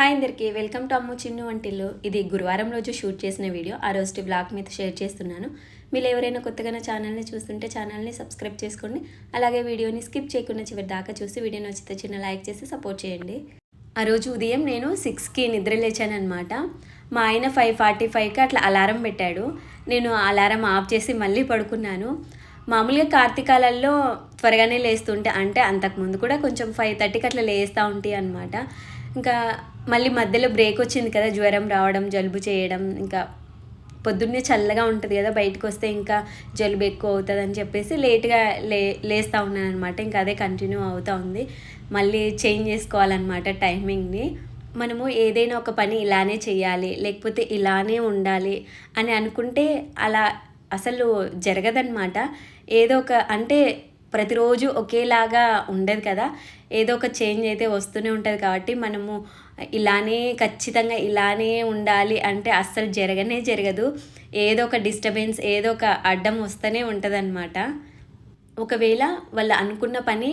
Hi అందరికి welcome to అమ్ము చిన్ను వంటిల్లు. ఇది గురువారం రోజు షూట్ చేసిన వీడియో. ఆ రోజు బ్లాగ్ మీద షేర్ చేస్తున్నాను. మీరు ఎవరైనా కొత్తగా నా ఛానల్ని చూస్తుంటే ఛానల్ని సబ్స్క్రైబ్ చేసుకోండి. అలాగే వీడియోని స్కిప్ చేయకుండా చివరి దాకా చూసి వీడియో నచ్చితే చిన్న లైక్ చేసి సపోర్ట్ చేయండి. ఆ రోజు ఉదయం నేను సిక్స్కి నిద్ర లేచానమాట మా ఆయన ఫైవ్ ఫార్టీ ఫైవ్కి అట్లా అలారం పెట్టాడు. నేను అలారం ఆఫ్ చేసి మళ్ళీ పడుకున్నాను. మామూలుగా కార్తీకాలలో త్వరగానే లేస్తుంటే అంటే అంతకుముందు కూడా కొంచెం ఫైవ్ థర్టీకి అట్లా లేస్తూ ఉంటాయి అనమాట ఇంకా మళ్ళీ మధ్యలో బ్రేక్ వచ్చింది కదా జ్వరం రావడం జలుబు చేయడం ఇంకా పొద్దున్నే చల్లగా ఉంటుంది కదా బయటకు వస్తే ఇంకా జలుబు ఎక్కువ అవుతుంది అని చెప్పేసి లేట్గా లే లేస్తూ ఉన్నాను అనమాట ఇంకా అదే కంటిన్యూ అవుతూ ఉంది. మళ్ళీ చేంజ్ చేసుకోవాలన్నమాట టైమింగ్ని మనము ఏదైనా ఒక పని ఇలానే చేయాలి లేకపోతే ఇలానే ఉండాలి అని అనుకుంటే అలా అసలు జరగదన్నమాట. ఏదో ఒక అంటే ప్రతిరోజు ఒకేలాగా ఉండదు కదా. ఏదో ఒక చేంజ్ అయితే వస్తూనే ఉంటుంది కాబట్టి మనము ఇలానే ఖచ్చితంగా ఇలానే ఉండాలి అంటే అస్సలు జరగనే జరగదు. ఏదో ఒక డిస్టర్బెన్స్ ఏదో ఒక అడ్డం వస్తూనే ఉంటుందన్నమాట. ఒకవేళ వాళ్ళు అనుకున్న పని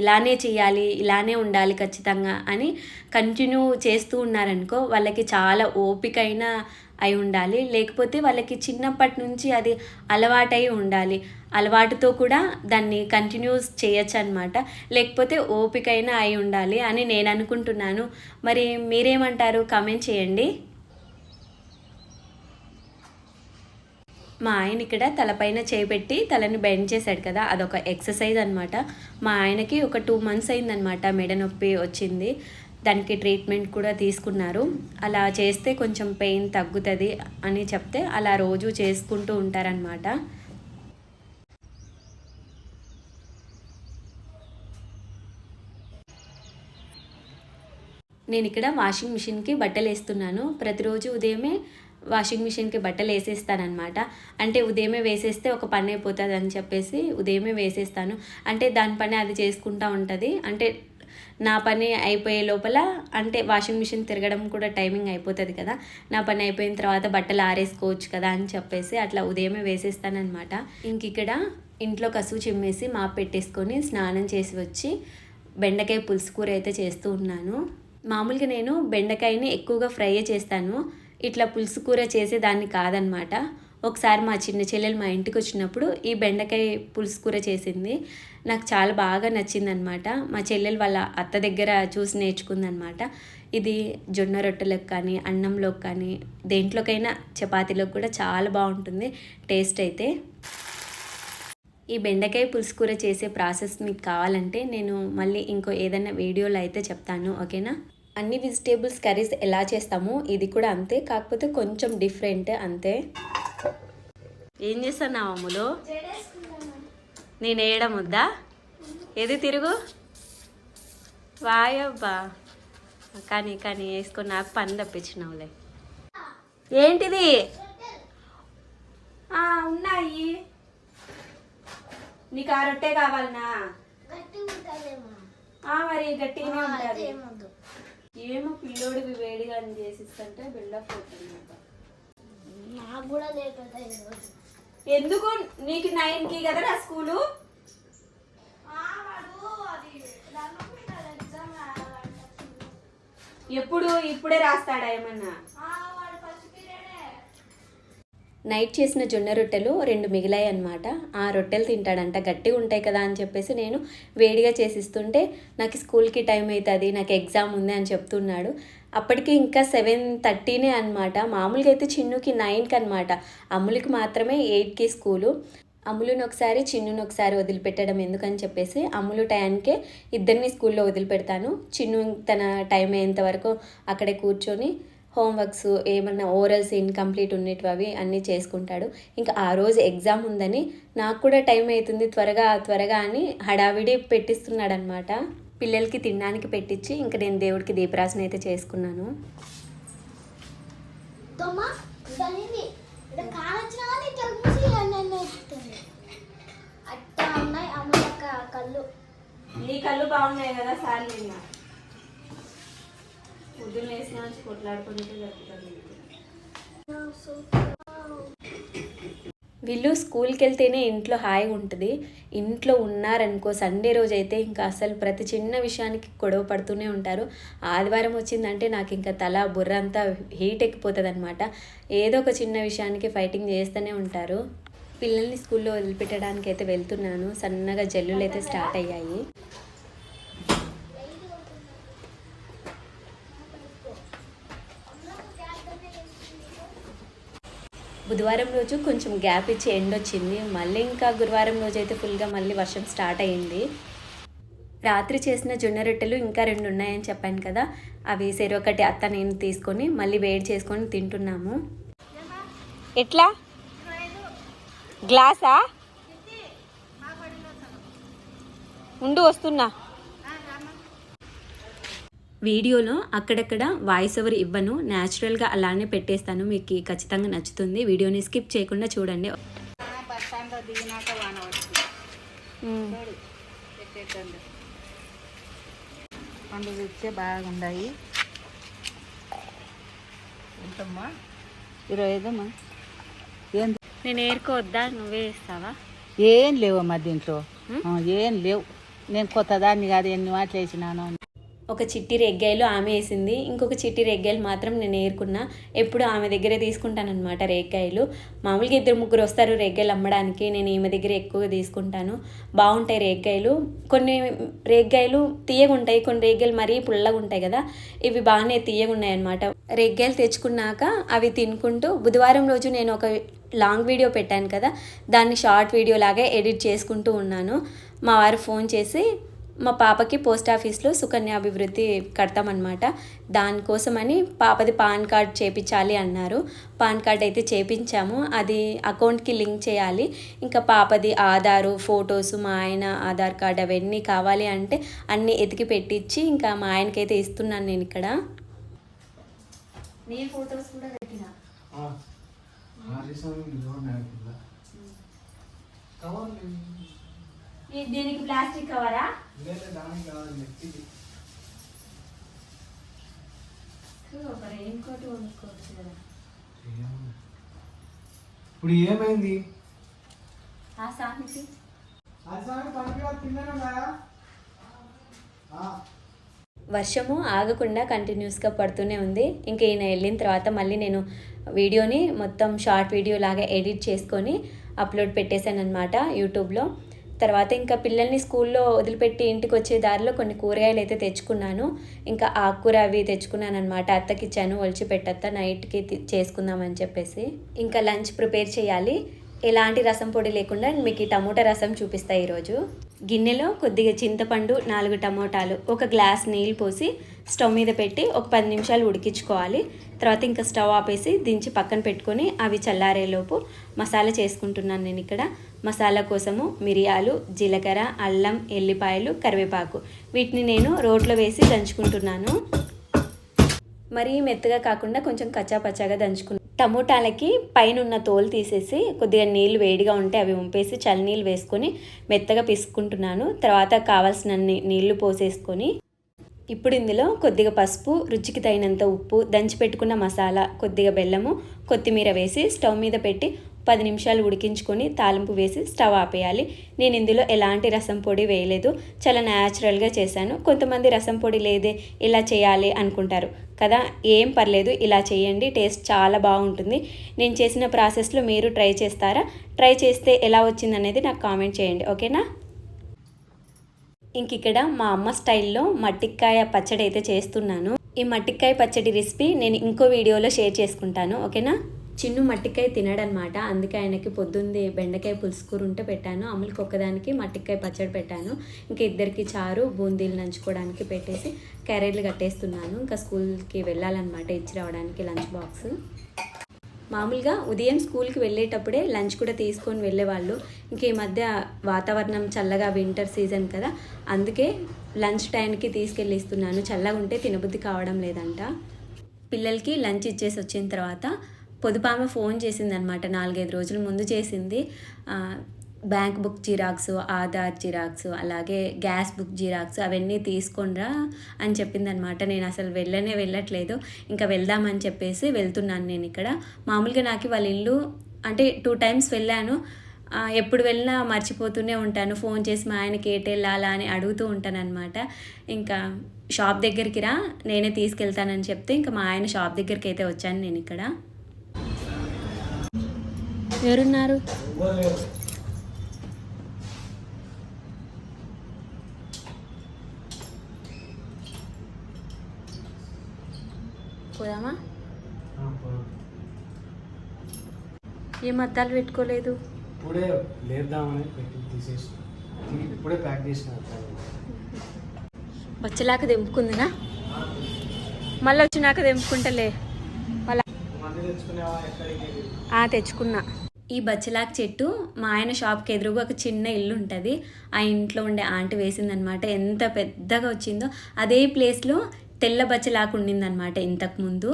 ఇలానే చేయాలి ఇలానే ఉండాలి ఖచ్చితంగా అని కంటిన్యూ చేస్తూ ఉన్నారనుకో వాళ్ళకి చాలా ఓపికైన అయి ఉండాలి. లేకపోతే వాళ్ళకి చిన్నప్పటి నుంచి అది అలవాటై ఉండాలి. అలవాటుతో కూడా దాన్ని కంటిన్యూస్ చేయొచ్చు అనమాట లేకపోతే ఓపికైనా అయి ఉండాలి అని నేను అనుకుంటున్నాను. మరి మీరేమంటారు? కామెంట్ చేయండి. మా ఆయన ఇక్కడ తలపైన చేపెట్టి తలని బెండ్ చేశాడు కదా అదొక ఎక్సర్సైజ్ అనమాట మా ఆయనకి ఒక టూ మంత్స్ అయిందనమాట మెడ నొప్పి వచ్చింది. దానికి ట్రీట్మెంట్ కూడా తీసుకున్నారు. అలా చేస్తే కొంచెం పెయిన్ తగ్గుతుంది అని చెప్తే అలా రోజు చేసుకుంటూ ఉంటారనమాట నేను ఇక్కడ వాషింగ్ మిషన్కి బట్టలు వేస్తున్నాను. ప్రతిరోజు ఉదయమే వాషింగ్ మిషన్కి బట్టలు వేసేస్తానమాట అంటే ఉదయమే వేసేస్తే ఒక పని అయిపోతుంది అని చెప్పేసి ఉదయమే వేసేస్తాను. అంటే దాని పని అది చేసుకుంటా ఉంటుంది. అంటే నా పని అయిపోయే లోపల అంటే వాషింగ్ మిషన్ తిరగడం కూడా టైమింగ్ అయిపోతుంది కదా. నా పని అయిపోయిన తర్వాత బట్టలు ఆరేసుకోవచ్చు కదా అని చెప్పేసి అట్లా ఉదయమే వేసేస్తానమాట ఇంక ఇక్కడ ఇంట్లో కసువు చిమ్మేసి మాప్ పెట్టేసుకొని స్నానం చేసి వచ్చి బెండకాయ పులుసు కూర అయితే చేస్తూ ఉన్నాను. మామూలుగా నేను బెండకాయని ఎక్కువగా ఫ్రై చేస్తాను. ఇట్లా పులుసు కూర చేసేదాన్ని కాదనమాట ఒకసారి మా చిన్న చెల్లెలు మా ఇంటికి వచ్చినప్పుడు ఈ బెండకాయ పులుసు కూర చేసింది. నాకు చాలా బాగా నచ్చిందనమాట. మా చెల్లెలు వాళ్ళ అత్త దగ్గర చూసి నేర్చుకుందనమాట. ఇది జొన్న రొట్టెలకు కానీ అన్నంలోకి కానీ దేంట్లోకైనా చపాతీలోకి కూడా చాలా బాగుంటుంది. టేస్ట్ అయితే. ఈ బెండకాయ పులుసు కూర చేసే ప్రాసెస్ మీకు కావాలంటే నేను మళ్ళీ ఇంకో ఏదైనా వీడియోలో అయితే చెప్తాను ఓకేనా? అన్ని వెజిటేబుల్స్ కర్రీస్ ఎలా చేస్తామో ఇది కూడా అంతే. కాకపోతే కొంచెం డిఫరెంట్ అంతే. ఏం చేస్తాను అమ్ములో? నేను వేయడం వద్దా? ఏది తిరుగు? వాయబ్బా కానీ కానీ వేసుకొని నాకు పని తప్పించినావులే. ఏంటిది? ఉన్నాయి. నీకు ఆ రొట్టె కావాలనా? మరి గట్టిగానే ఉంటుంది ఏమో పిల్లోడివి వేడిగా అని చేసిస్తుంటే బిల్డప్ అవుతుంది నాకు కూడా ఈరోజు ఎందుకు నీకు నైన్కి కదరా స్కూలు? ఎప్పుడు? ఇప్పుడే రాస్తాడా ఏమన్నా? నైట్ చేసిన జొన్న రొట్టెలు రెండు మిగిలాయి అనమాట ఆ రొట్టెలు తింటాడంట గట్టిగా ఉంటాయి కదా అని చెప్పేసి నేను వేడిగా చేసిస్తుంటే నాకు స్కూల్కి టైం అవుతుంది నాకు ఎగ్జామ్ ఉంది అని చెప్తున్నాడు. అప్పటికి ఇంకా సెవెన్ థర్టీనే అనమాట మామూలుగా అయితే చిన్నుకి నైన్కి అనమాట అమ్ములకి మాత్రమే ఎయిట్కి స్కూలు. అమ్ములుని ఒకసారి చిన్నుని ఒకసారి వదిలిపెట్టడం ఎందుకని చెప్పేసి అమ్ములు టైంకే ఇద్దరిని స్కూల్లో వదిలిపెడతాను. చిన్ను తన టైం అయ్యేంత వరకు అక్కడే కూర్చొని హోంవర్క్స్ ఏమన్నా ఓరల్స్ ఇన్కంప్లీట్ ఉన్నట్టు అవి అన్నీ చేసుకుంటాడు. ఇంకా ఆ రోజు ఎగ్జామ్ ఉందని నాకు కూడా టైం అవుతుంది త్వరగా త్వరగా అని హడావిడి పెట్టిస్తున్నాడు అనమాట పిల్లలకి తినడానికి పెట్టించి ఇంకా నేను దేవుడికి దీపరాసన అయితే చేసుకున్నాను. కళ్ళు. నీ కళ్ళు బాగున్నాయి కదా సార్ నిన్న? పొద్దున్న వేసిన కొట్లాడుకుంటే జరుగుతుంది వీళ్ళు స్కూల్కి వెళ్తేనే ఇంట్లో హాయిగా ఉంటుంది. ఇంట్లో ఉన్నారనుకో సండే రోజు అయితే ఇంకా అసలు ప్రతి చిన్న విషయానికి గొడవ పడుతూనే ఉంటారు. ఆదివారం వచ్చిందంటే నాకు ఇంకా తల బుర్ర అంతా హీట్ ఎక్కిపోతుంది అనమాట ఏదో ఒక చిన్న విషయానికి ఫైటింగ్ చేస్తూనే ఉంటారు. పిల్లల్ని స్కూల్లో వదిలిపెట్టడానికి అయితే వెళ్తున్నాను. సన్నగా జల్లులు అయితే స్టార్ట్ అయ్యాయి. బుధవారం రోజు కొంచెం గ్యాప్ ఇచ్చి ఎండ్ వచ్చింది. మళ్ళీ ఇంకా గురువారం రోజు అయితే ఫుల్గా మళ్ళీ వర్షం స్టార్ట్ అయ్యింది రాత్రి చేసిన జొన్న రొట్టెలు ఇంకా రెండు ఉన్నాయని చెప్పాను కదా. అవి ఒకటి అత్త నేను తీసుకొని మళ్ళీ వేడి చేసుకొని తింటున్నాము. ఎట్లా? గ్లాసా? ఉండు వస్తున్నా. వీడియోలో అక్కడక్కడ వాయిస్ ఓవర్ ఇవ్వను. న్యాచురల్గా అలానే పెట్టేస్తాను. మీకు ఖచ్చితంగా నచ్చుతుంది. వీడియోని స్కిప్ చేయకుండా చూడండి. ఎంతమ్మా ఇరవై ఐదమ్మా ఏం నేను ఏరుకోవద్దా నువ్వే ఇస్తావా ఏం లేవమ్మా దీంట్లో. ఆ, ఏం లేవు. నేను కొత్త దాన్ని కాదు ఎన్ని మాటలు వేసినాను ఒక చిట్టి రెగ్గాయలు ఆమె వేసింది. ఇంకొక చిట్టి రెగ్గాయలు మాత్రం నేను ఏరుకున్నా. ఎప్పుడు ఆమె దగ్గరే తీసుకుంటానమాట రేగ్గాయలు. మామూలుగా ఇద్దరు ముగ్గురు వస్తారు రేగ్గాయలు అమ్మడానికి. నేను ఈమె దగ్గర ఎక్కువగా తీసుకుంటాను. బాగుంటాయి రేగ్గాయలు. కొన్ని రేగ్గాయలు తీయగా ఉంటాయి కొన్ని రేగ్గాయలు మరీ పుల్లగా ఉంటాయి కదా. ఇవి బాగానే తీయగా అనమాట రేగ్గాయలు తెచ్చుకున్నాక అవి తినుకుంటూ బుధవారం రోజు నేను ఒక లాంగ్ వీడియో పెట్టాను కదా. దాన్ని షార్ట్ వీడియో లాగా ఎడిట్ చేసుకుంటూ ఉన్నాను. మా వారు ఫోన్ చేసి మా పాపకి పోస్ట్ ఆఫీస్లో సుకన్య అభివృద్ధి కడతామన్నమాట. దానికోసమని పాపది పాన్ కార్డ్ చేపించాలి అన్నారు. పాన్ కార్డ్ అయితే చేపించాము. అది అకౌంట్కి లింక్ చేయాలి. ఇంకా పాపది ఆధారు ఫొటోస్ మా ఆయన ఆధార్ కార్డ్ అవన్నీ కావాలి అంటే అన్నీ ఎతికి పెట్టించి ఇంకా మా ఆయనకైతే ఇస్తున్నాను నేను ఇక్కడ. నీ ఫొటోస్ కూడా పెట్టినా? దీనికి ప్లాస్టిక్ కవరా? ఒక రెయిన్ కోట్ కొనుక్కోవచ్చు కదా. ఇప్పుడు ఏమైంది? ఆ సామికి పనికి వర్షము ఆగకుండా కంటిన్యూస్గా పడుతూనే ఉంది. ఇంకా ఈయన వెళ్ళిన తర్వాత మళ్ళీ నేను వీడియోని మొత్తం షార్ట్ వీడియో లాగా ఎడిట్ చేసుకొని అప్లోడ్ పెట్టేశాను అనమాట యూట్యూబ్లో. తర్వాత ఇంకా పిల్లల్ని స్కూల్లో వదిలిపెట్టి ఇంటికి వచ్చే దారిలో కొన్ని కూరగాయలు అయితే తెచ్చుకున్నాను. ఇంకా ఆకుకూర అవి తెచ్చుకున్నాను అనమాట అత్తకి ఇచ్చాను ఒలిచి పెట్టత్త నైట్కి చేసుకుందామని చెప్పేసి. ఇంకా లంచ్ ప్రిపేర్ చేయాలి. ఎలాంటి రసం పొడి లేకుండా మీకు ఈ టమోటా రసం చూపిస్తా ఈరోజు. గిన్నెలో కొద్దిగా చింతపండు నాలుగు టమోటాలు ఒక గ్లాస్ నీళ్ళు పోసి స్టవ్ మీద పెట్టి ఒక పది నిమిషాలు ఉడికించుకోవాలి. తర్వాత ఇంకా స్టవ్ ఆపేసి దించి పక్కన పెట్టుకొని అవి చల్లారేలోపు మసాలా చేసుకుంటున్నాను నేను ఇక్కడ. మసాలా కోసము మిరియాలు జీలకర్ర అల్లం ఎల్లిపాయలు కరివేపాకు. వీటిని నేను రోట్లో వేసి దంచుకుంటున్నాను. మరీ మెత్తగా కాకుండా కొంచెం కచ్చాపచ్చాగా దంచుకున్నాను టమోటాలకి పైన ఉన్న తోలు తీసేసి కొద్దిగా నీళ్ళు వేడిగా ఉంటే అవి ఉంపేసి చల్లనీళ్ళు వేసుకొని మెత్తగా పిసుకుంటున్నాను తర్వాత కావాల్సిన నీళ్ళు పోసేసుకొని ఇప్పుడు ఇందులో కొద్దిగా పసుపు రుచికి తగినంత ఉప్పు దంచి పెట్టుకున్న మసాలా కొద్దిగా బెల్లము కొత్తిమీర వేసి స్టవ్ మీద పెట్టి పది నిమిషాలు ఉడికించుకొని తాలింపు వేసి స్టవ్ ఆపేయాలి. నేను ఇందులో ఎలాంటి రసం పొడి వేయలేదు. చాలా న్యాచురల్గా చేశాను. కొంతమంది రసం పొడి లేదే ఇలా చేయాలి అనుకుంటారు. కదా ఏం పర్లేదు ఇలా చేయండి టేస్ట్ చాలా బాగుంటుంది. నేను చేసిన ప్రాసెస్లో మీరు ట్రై చేస్తారా? ట్రై చేస్తే ఎలా వచ్చిందనేది నాకు కామెంట్ చేయండి ఓకేనా? ఇంక ఇక్కడ మా అమ్మ స్టైల్లో మట్టికాయ పచ్చడి అయితే చేస్తున్నాను. ఈ మట్టికాయ పచ్చడి రెసిపీ నేను ఇంకో వీడియోలో షేర్ చేసుకుంటాను ఓకేనా? చిన్ను మట్టికాయ తినడనమాట. అందుకే ఆయనకి పొద్దుంది బెండకాయ పులుసు కూర ఉంటే పెట్టాను. అమలుకి ఒక్కదానికి మట్టికాయ పచ్చడి పెట్టాను. ఇంకా ఇద్దరికి చారు బూందీలు నంచుకోవడానికి పెట్టేసి క్యారెట్లు కట్టేస్తున్నాను. ఇంకా స్కూల్కి వెళ్ళాలన్నమాట ఇచ్చి రావడానికి లంచ్ బాక్స్. మామూలుగా ఉదయం స్కూల్కి వెళ్ళేటప్పుడే లంచ్ కూడా తీసుకొని వెళ్ళేవాళ్ళు. ఇంక ఈ మధ్య వాతావరణం చల్లగా వింటర్ సీజన్ కదా అందుకే లంచ్ టైంకి తీసుకెళ్ళి ఇస్తున్నాను చల్లగా ఉంటే తినబుద్ధి కావడం లేదంట. పిల్లలకి లంచ్ ఇచ్చేసి వచ్చిన తర్వాత పొదుపామె ఫోన్ చేసిందనమాట. నాలుగైదు రోజుల ముందు చేసింది. Bank book xerox Aadhaar xerox అలాగే గ్యాస్ బుక్ జిరాక్స్ అవన్నీ తీసుకొనిరా అని చెప్పిందనమాట. నేను అసలు వెళ్ళనే వెళ్ళట్లేదు. ఇంకా వెళ్దామని చెప్పేసి వెళ్తున్నాను నేను ఇక్కడ. మామూలుగా నాకు వాళ్ళ ఇల్లు అంటే టూ టైమ్స్ వెళ్ళాను. ఎప్పుడు వెళ్ళినా మర్చిపోతూనే ఉంటాను. ఫోన్ చేసి మా ఆయనకి ఏటెళ్ళాలా అని అడుగుతూ ఉంటాను అనమాట ఇంకా షాప్ దగ్గరికి రా నేనే తీసుకెళ్తానని చెప్తే ఇంకా మా ఆయన షాప్ దగ్గరికి అయితే వచ్చాను నేను ఇక్కడ. ఎవరున్నారు. పోదామా. ఏం అద్దాలు పెట్టుకోలేదు? ఇప్పుడే లేద్దామని పెట్టి తీసేసి ఇప్పుడే ప్యాక్ చేసిన వచ్చేలాక తెంపుకుందినా? మళ్ళీ వచ్చినాక తెంపుకుంటలే. మళ్ళీ తెచ్చుకున్నా. ఈ బచ్చలాక్ చెట్టు మా ఆయన షాప్కి ఎదురుగా ఒక చిన్న ఇల్లు ఉంటుంది. ఆ ఇంట్లో ఉండే ఆంటీ వేసిందనమాట. ఎంత పెద్దగా వచ్చిందో అదే ప్లేస్లో తెల్ల బచ్చలాకు ఉండిందనమాట ఇంతకుముందు.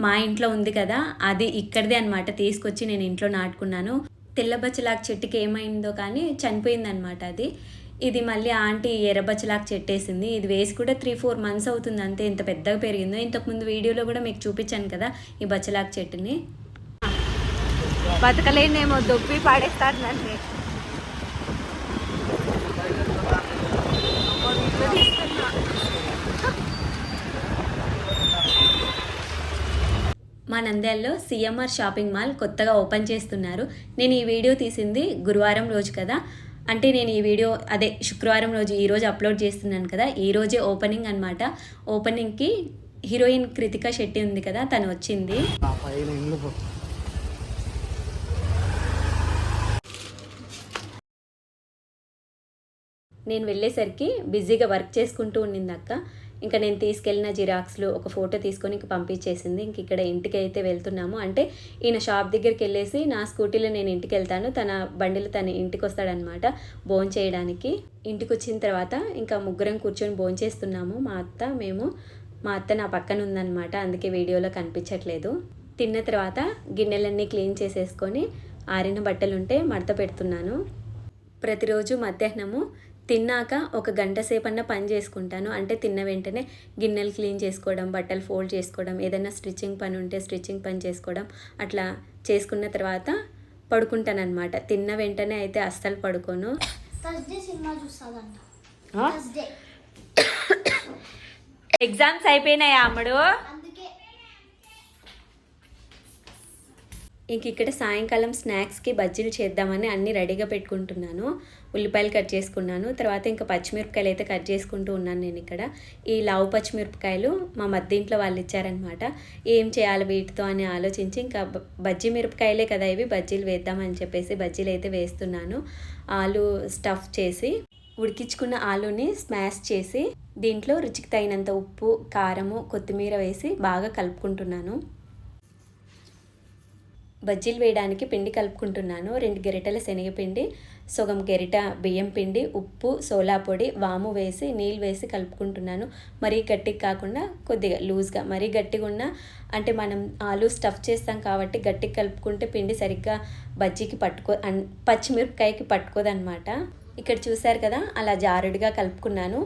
మా ఇంట్లో ఉంది కదా అది ఇక్కడిదే అనమాట తీసుకొచ్చి నేను ఇంట్లో నాటుకున్నాను. తెల్ల బచ్చలాకు చెట్టుకి ఏమైందో కానీ చనిపోయిందనమాట అది. ఇది మళ్ళీ ఆంటీ ఎర్రబచ్చలాకు చెట్టేసింది. ఇది వేసి కూడా త్రీ ఫోర్ మంత్స్ అవుతుంది అంతే. ఇంత పెద్దగా పెరిగిందో. ఇంతకుముందు వీడియోలో కూడా మీకు చూపించాను కదా ఈ బచ్చలాకు చెట్టుని. బతకలేనేమో దొబ్బి పాడేస్తారు నన్ను. మా నంద్యాలలో సిఎంఆర్ షాపింగ్ మాల్ కొత్తగా ఓపెన్ చేస్తున్నారు. నేను ఈ వీడియో తీసింది గురువారం రోజు కదా. అంటే నేను ఈ వీడియో అదే శుక్రవారం రోజు ఈ రోజు అప్లోడ్ చేస్తున్నాను కదా. ఈ రోజే ఓపెనింగ్ అనమాట ఓపెనింగ్కి హీరోయిన్ కృతిక శెట్టి ఉంది కదా తను వచ్చింది ఆ పైన ఇల్లు పో- నేను వెళ్ళేసరికి బిజీగా వర్క్ చేసుకుంటూ ఉండింది అక్క ఇంకా నేను తీసుకెళ్ళిన జిరాక్స్లు ఒక ఫోటో తీసుకొని ఇంక పంపించేసింది. ఇంక ఇక్కడ ఇంటికి అయితే వెళ్తున్నాము. అంటే ఈయన షాప్ దగ్గరికి వెళ్ళేసి నా స్కూటీలో నేను ఇంటికి వెళ్తాను తన బండిలో తన ఇంటికి వస్తాడనమాట భోజనం చేయడానికి. ఇంటికి వచ్చిన తర్వాత ఇంకా ముగ్గురం కూర్చొని భోజనం చేస్తున్నాము. మా అత్త మేము మా అత్త నా పక్కన ఉందన్నమాట అందుకే వీడియోలో కనిపించట్లేదు. తిన్న తర్వాత గిన్నెలన్నీ క్లీన్ చేసేసుకొని ఆరిన బట్టలుంటే మడత పెడుతున్నాను. ప్రతిరోజు మధ్యాహ్నము తిన్నాక ఒక గంట సేపన్న పని చేసుకుంటాను. అంటే తిన్న వెంటనే గిన్నెలు క్లీన్ చేసుకోవడం బట్టలు ఫోల్డ్ చేసుకోవడం ఏదైనా స్టిచ్చింగ్ పని ఉంటే స్టిచ్చింగ్ పని చేసుకోవడం అట్లా చేసుకున్న తర్వాత పడుకుంటాను అనమాట తిన్న వెంటనే అయితే అస్సలు పడుకోను. ఎగ్జామ్స్ అయిపోయినాయా అమ్మడు? ఇంక ఇక్కడ సాయంకాలం స్నాక్స్కి బజ్జీలు చేద్దామని అన్నీ రెడీగా పెట్టుకుంటున్నాను. ఉల్లిపాయలు కట్ చేసుకున్నాను. తర్వాత ఇంకా పచ్చిమిరపకాయలు అయితే కట్ చేసుకుంటూ ఉన్నాను నేను ఇక్కడ. ఈ లావు పచ్చిమిరపకాయలు మా మద్దింట్లో వాళ్ళు ఇచ్చారనమాట ఏం చేయాలి వీటితో అని ఆలోచించి ఇంకా బ- బజ్జీ మిరపకాయలే కదా ఇవి. బజ్జీలు వేద్దామని చెప్పేసి బజ్జీలు అయితే వేస్తున్నాను. ఆలు స్టఫ్ చేసి ఉడికించుకున్న ఆలుని స్మాష్ చేసి దీంట్లో రుచికి తగినంత ఉప్పు కారము కొత్తిమీర వేసి బాగా కలుపుకుంటున్నాను. బజ్జీలు వేయడానికి పిండి కలుపుకుంటున్నాను. రెండు గెరిటెల శనగపిండి సగం గెరిట బియ్యం పిండి ఉప్పు సోలా పొడి వాము వేసి నీళ్ళు వేసి కలుపుకుంటున్నాను. మరీ గట్టిగా కాకుండా కొద్దిగా లూజ్గా మరీ గట్టిగా ఉన్న అంటే మనం ఆలు స్టఫ్ చేస్తాం కాబట్టి గట్టిగా కలుపుకుంటే పిండి సరిగ్గా బజ్జీకి పట్టుకో అన్- పచ్చిమిరపకాయకి పట్టుకోదనమాట ఇక్కడ చూశారు కదా అలా జారుడుగా కలుపుకున్నాను.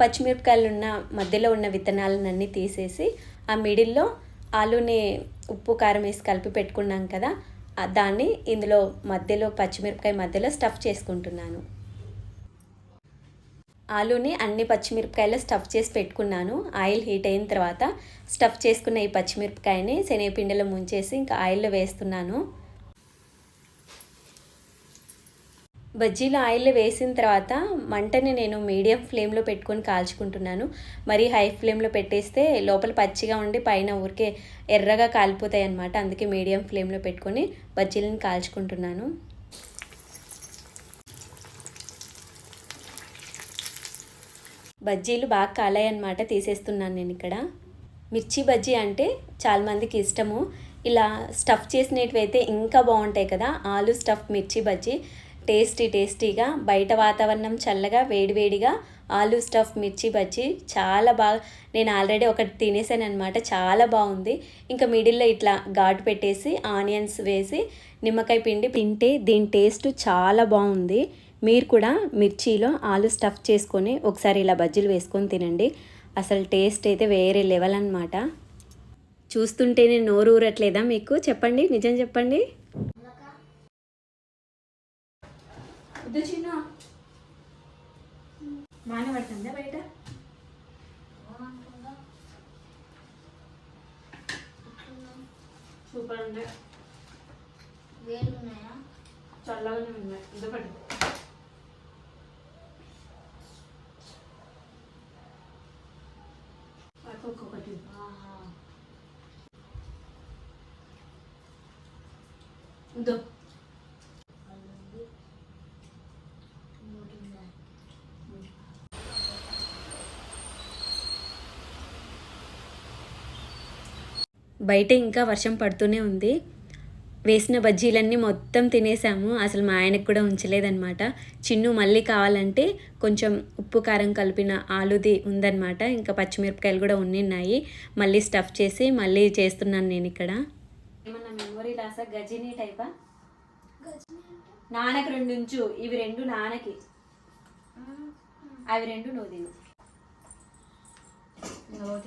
పచ్చిమిరపకాయలు ఉన్న మధ్యలో ఉన్న విత్తనాలన్నీ తీసేసి ఆ మిడిల్లో ఆలుని ఉప్పు కారం వేసి కలిపి పెట్టుకున్నాం కదా దాన్ని ఇందులో మధ్యలో పచ్చిమిరపకాయ మధ్యలో స్టఫ్ చేసుకుంటున్నాను. ఆలూని అన్ని పచ్చిమిరపకాయలు స్టఫ్ చేసి పెట్టుకున్నాను. ఆయిల్ హీట్ అయిన తర్వాత స్టఫ్ చేసుకున్న ఈ పచ్చిమిరపకాయని శనగపిండిలో ముంచేసి ఇంకా ఆయిల్లో వేస్తున్నాను. బజ్జీలు ఆయిల్ వేసిన తర్వాత మంటని నేను మీడియం ఫ్లేమ్లో పెట్టుకొని కాల్చుకుంటున్నాను. మరీ హై ఫ్లేమ్లో పెట్టేస్తే లోపల పచ్చిగా ఉండి పైన ఊరికే ఎర్రగా కాలిపోతాయి అన్నమాట. అందుకే మీడియం ఫ్లేమ్లో పెట్టుకొని బజ్జీలను కాల్చుకుంటున్నాను. బజ్జీలు బాగా కాలాయి అన్నమాట. తీసేస్తున్నాను నేను ఇక్కడ. మిర్చి బజ్జీ అంటే చాలామందికి ఇష్టము. ఇలా స్టఫ్ చేసినవి అయితే ఇంకా బాగుంటాయి కదా. ఆలు స్టఫ్ మిర్చి బజ్జీ. టేస్టీ టేస్టీగా బయట వాతావరణం చల్లగా వేడివేడిగా ఆలు స్టఫ్ మిర్చి బజ్జీ చాలా బాగా నేను ఆల్రెడీ ఒకటి తినేసాను అనమాట చాలా బాగుంది. ఇంకా మిడిల్లో ఇట్లా ఘాటు పెట్టేసి ఆనియన్స్ వేసి నిమ్మకాయ పిండి తింటే దీని టేస్ట్ చాలా బాగుంది. మీరు కూడా మిర్చిలో ఆలు స్టఫ్ చేసుకొని ఒకసారి ఇలా బజ్జీలు వేసుకొని తినండి. అసలు టేస్ట్ అయితే వేరే లెవెల్ అనమాట చూస్తుంటేనే నోరు ఊరట్లేదా మీకు? చెప్పండి నిజం చెప్పండి. వద్దు చిన్న. మాన పడుతుందా బయట? సూపర్ వేలు ఉన్నాయా చల్లగానే ఉన్నాయి. ఇదొకటి ఒక్కొక్కటి. ఇదో. బయట ఇంకా వర్షం పడుతూనే ఉంది. వేసిన బజ్జీలన్నీ మొత్తం తినేసాము. అసలు మా ఆయనకు కూడా ఉంచలేదన్నమాట. చిన్ను మళ్ళీ కావాలంటే కొంచెం ఉప్పు కారం కలిపిన ఆలుది ఉందన్నమాట. ఇంకా పచ్చిమిరపకాయలు కూడా ఉన్నాయి మళ్ళీ స్టఫ్ చేసి మళ్ళీ చేస్తున్నాను నేను ఇక్కడ. ఏమన్నా మెమొరీ లాసా గజినీ టైపా? నాన్నకి రెండు ఉంచు. ఇవి రెండు నాన్నకి. అవి రెండు నువ్వు తిను. నువ్వు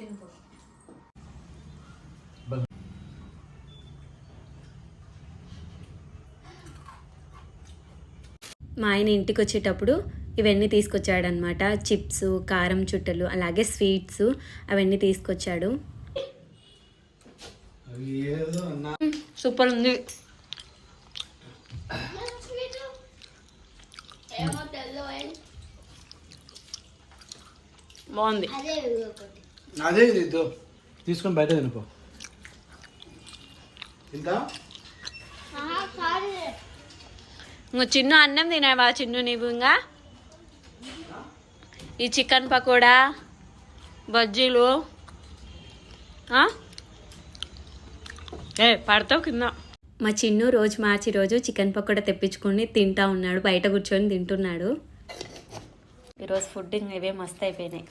మా ఆయన ఇంటికి వచ్చేటప్పుడు ఇవన్నీ తీసుకొచ్చాడనమాట చిప్స్ కారం చుట్టలు అలాగే స్వీట్స్ అవన్నీ తీసుకొచ్చాడు. అవి ఏదో నా సూపర్ ఉంది. బాగుంది. అదే తీసుకొని బయట తినుకో. ఇంకో చిన్న అన్నం తినావా చిన్ను నీవు ఇంకా ఈ చికెన్ పకోడా బజ్జీలు? ఏ పడతావు కింద. మా చిన్ను రోజు మార్చి రోజు చికెన్ పకోడా తెప్పించుకొని తింటా ఉన్నాడు బయట కూర్చొని తింటున్నాడు. ఈరోజు ఫుడ్ ఇవే మస్తు అయిపోయినాయి.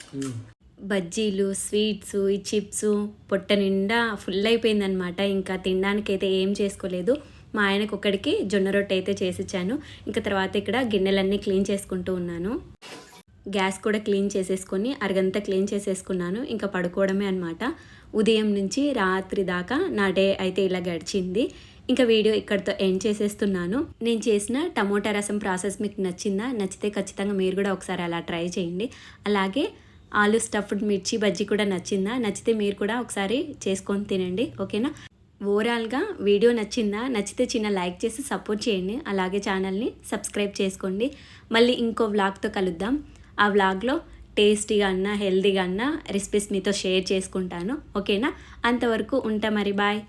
బజ్జీలు స్వీట్స్ ఈ చిప్స్ పొట్ట నిండా ఫుల్ అయిపోయిందనమాట ఇంకా తినడానికి అయితే ఏం చేసుకోలేదు. మా ఆయనకు ఒక్కడికి జొన్న రొట్టె అయితే చేసిచ్చాను. ఇంకా తర్వాత ఇక్కడ గిన్నెలన్నీ క్లీన్ చేసుకుంటూ ఉన్నాను. గ్యాస్ కూడా క్లీన్ చేసేసుకొని అరగంత క్లీన్ చేసేసుకున్నాను. ఇంకా పడుకోవడమే అనమాట ఉదయం నుంచి రాత్రి దాకా నా డే అయితే ఇలా గడిచింది. ఇంకా వీడియో ఇక్కడితో ఎండ్ చేసేస్తున్నాను. నేను చేసిన టమోటా రసం ప్రాసెస్ మీకు నచ్చిందా? నచ్చితే ఖచ్చితంగా మీరు కూడా ఒకసారి అలా ట్రై చేయండి. అలాగే ఆలు స్టఫ్డ్ మిర్చి బజ్జీ కూడా నచ్చిందా? నచ్చితే మీరు కూడా ఒకసారి చేసుకొని తినండి. ఓకేనా? ఓవరాల్గా వీడియో నచ్చిందా నచ్చితే చిన్న లైక్ చేసి సపోర్ట్ చేయండి. అలాగే ఛానల్ని సబ్స్క్రైబ్ చేసుకోండి. మళ్ళీ ఇంకో వ్లాగ్తో కలుద్దాం. ఆ వ్లాగ్లో టేస్టీగా అన్నా హెల్తీగా అన్నా రెసిపీస్ మీతో షేర్ చేసుకుంటాను. ఓకేనా? అంతవరకు ఉంటా మరి బాయ్.